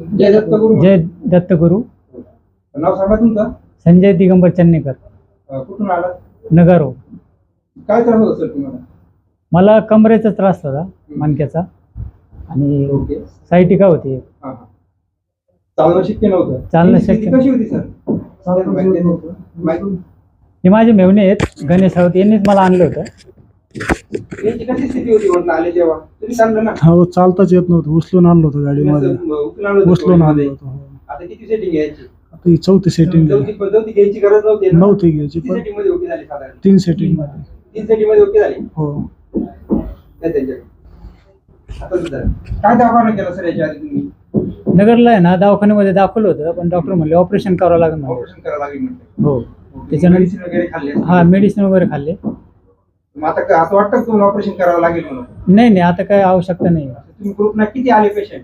जय दत्त गुरु जय दत्तगुरु नाव सांगा तुमचं. संजय दिगंबर चन्नेकर. अं, कुठून आला नगर. हो. काय त्रास होत सर तुम्हाला? मला कमरेचा त्रास होता मणक्याचा आणि ओके. सायटिका होती. एक. हा हा. चालणं शक्य नव्हतं. चालणं ही शक्य कशी होती सर? माहिती- हे माझे मेवणे आहेत गणेश राऊत. यांनीच मला आणलं होतं. यांची कशी स्थिती होती म्हटलं आले जेव्हा? तुम्ही सांगलं ना. हो चालताच येत नव्हतं. उचलून आणलं होतं गाडीमध्ये उचलून आणलं होतं. उचलून आणलं मध्ये. होतं. हो. आता किती सेटिंग घ्यायची आता ही चौथी सेटिंग चौथी पण चौथी घ्यायची गरज नव्हती ना? नव्हती घ्यायची किती पण सेटिंगमध्ये ओके झाली साधारण. तीन सेटिंगमध्ये. तीन सेटिंगमध्ये ओके झाली? हो. त्या त्यांच्याकडे? आता सुद्धा. काय केला सर याच्या आधी तुम्ही? नगरला आहे ना दवाखान्यामध्ये दाखवलं होतं पण डॉक्टर म्हणले ऑपरेशन करावं लागेल म्हणले. ऑपरेशन करावं लागेल हो. मेडिसिन त्याच्यानंतर वगैरे खाल्ले. हा मेडिसिन वगैरे खाल्ले. मग आता का- असं वाटतं का तुम्हाला ऑपरेशन करावं लागेल म्हणून? नाही नाही आता काय आवश्यकता नाही. तुम्ही ग्रुपना किती आले पेशंट